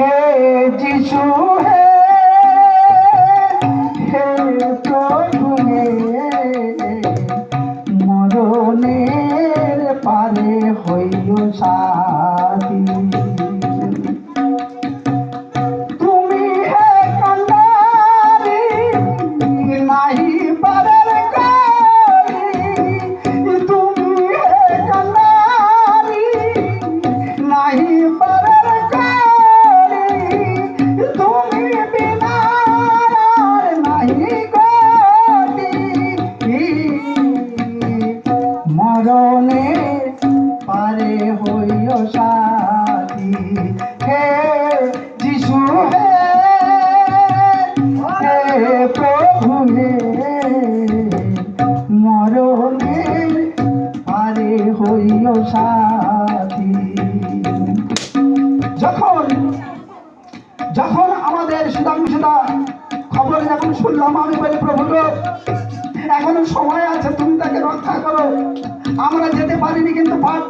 হে যিশু হে হে প্রভু মরণের পারে হইল সাথী। সাথী। হে প্রভু হে পারে হইও যখন যখন আমাদের সুদাংশুদা খবর যখন শুনলাম আমি বলি, প্রভু এখনও সময় আছে, তুমি তাকে রক্ষা করো। আমরা যেতে পারিনি, কিন্তু প্রার্থনায়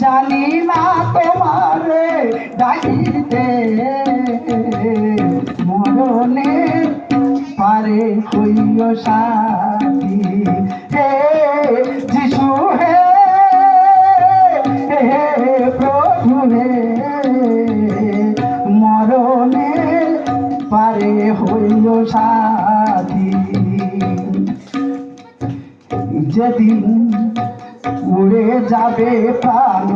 জানি না তোমারে ডাকিতে। মরণে পারে হইল সাথী। হে যিশু হে হে প্রভু, হে, মরণে পারে হইল সাথী। যেদিন উড়ে যাবে প্রাণ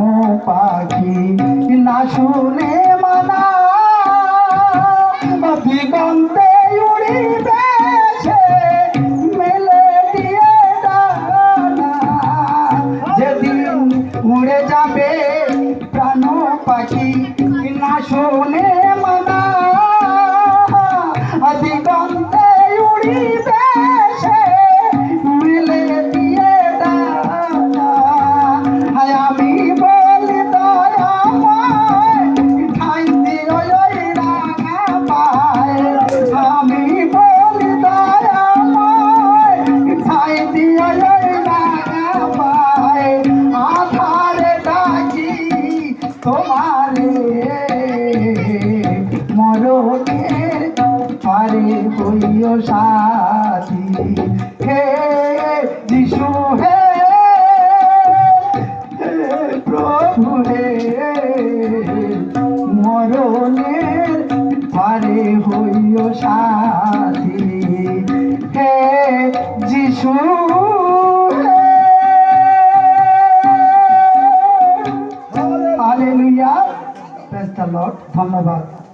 পাখি। না শুনে মানা, দিগন্তে উড়িবে মেলে দিয়ে যাবে প্রাণ পাখি, না শুনে মরণের পারে হইও সাথী। হে যিশু, হে প্রভু, হে মরণের পারে হইও সাথী। হে যিশু ধন্যবাদ।